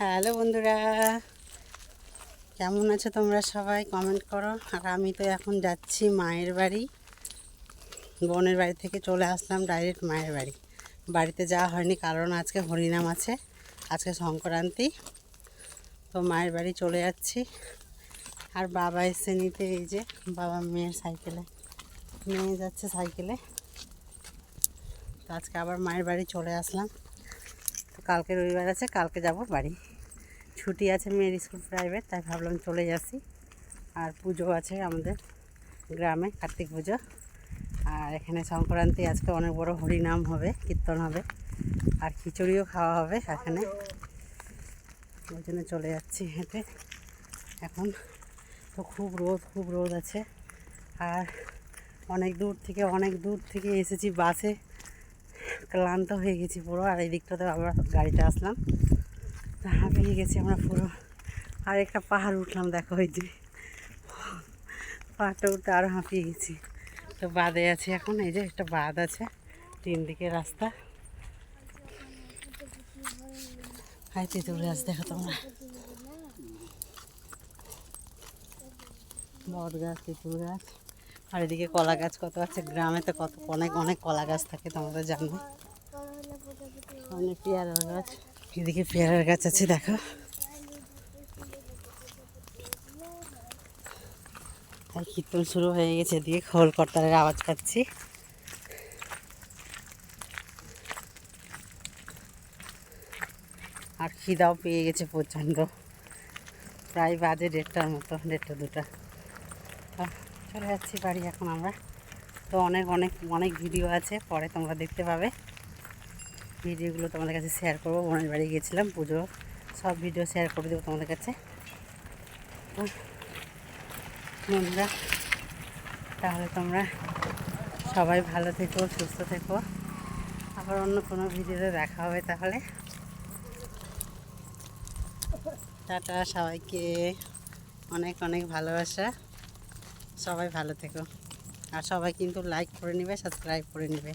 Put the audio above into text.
Hello বন্ধুরা। কেমন আছো তোমরা সবাই? কমেন্ট করো। আর আমি তো এখন যাচ্ছি মায়ের বাড়ি। বোনের বাড়ি থেকে চলে আসলাম ডাইরেক্ট মায়ের বাড়ি। বাড়িতে যাওয়া হয়নি, কারণ আজকে হরিনাম আছে, আজকে সংক্রান্তি। তো মায়ের বাড়ি চলে যাচ্ছি। আর বাবা এসে নিতে, এই যে বাবা মেয়ের সাইকেলে, মেয়ে যাচ্ছে সাইকেলে। তো আজকে আবার মায়ের বাড়ি চলে আসলাম। কালকে রবিবার আছে, কালকে যাব বাড়ি। ছুটি আছে মেয়ের স্কুল প্রাইভেট, তাই ভাবলাম চলে যাচ্ছি। আর পুজো আছে আমাদের গ্রামে, কার্তিক পুজো। আর এখানে সংক্রান্তি, আজকে অনেক বড় হরিনাম হবে, কীর্তন হবে, আর খিচুড়িও খাওয়া হবে এখানে। ওই জন্য চলে যাচ্ছি হেঁটে। এখন তো খুব রোদ খুব রোদ আছে। আর অনেক দূর থেকে, অনেক দূর থেকে এসেছি বাসে। ক্লান্ত হয়ে গেছি পুরো, আর এই দিকটাতে আবার গাড়িতে আসলাম। হাঁপিয়ে গেছি আমরা পুরো। আর একটা পাহাড় উঠলাম, দেখো ওই যে। পাহাড়টা উঠতে আরও হাঁপিয়ে গেছি। তো বাদে আছি এখন, এই যে একটা বাঁধ আছে, তিন দিকে রাস্তা। হাই তেঁতুল গাছ দেখো তোমরা। বট গাছ তেঁতুল গাছ। আর এদিকে কলা গাছ কত আছে গ্রামে তো কত, অনেক অনেক কলা গাছ থাকে তোমরা জানো। অনেক পেয়ারার গাছ, এদিকে পেয়ারার গাছ আছে, দেখো। আর কীর্তন শুরু হয়ে গেছে দিয়ে খোল কর্তারের আওয়াজ পাচ্ছি। আর খিদাও পেয়ে গেছে প্রচণ্ড। প্রায় বাজে দেড়টার মতো, দেড়টা দুটা। চলে যাচ্ছি বাড়ি এখন আমরা। তো অনেক অনেক অনেক ভিডিও আছে, পরে তোমরা দেখতে পাবে। ভিডিওগুলো তোমাদের কাছে শেয়ার করব। বোনের বাড়ি গিয়েছিলাম পুজো, সব ভিডিও শেয়ার করে দেবো তোমাদের কাছে। বন্ধুরা, তাহলে তোমরা সবাই ভালো থেকো, সুস্থ থেকো। আবার অন্য কোনো ভিডিওতে দেখা হবে তাহলে। টাটা সবাইকে। অনেক অনেক ভালোবাসা। সবাই ভালো থেকো। আর সবাই কিন্তু লাইক করে নেবে সাবস্ক্রাইব করে নেবে।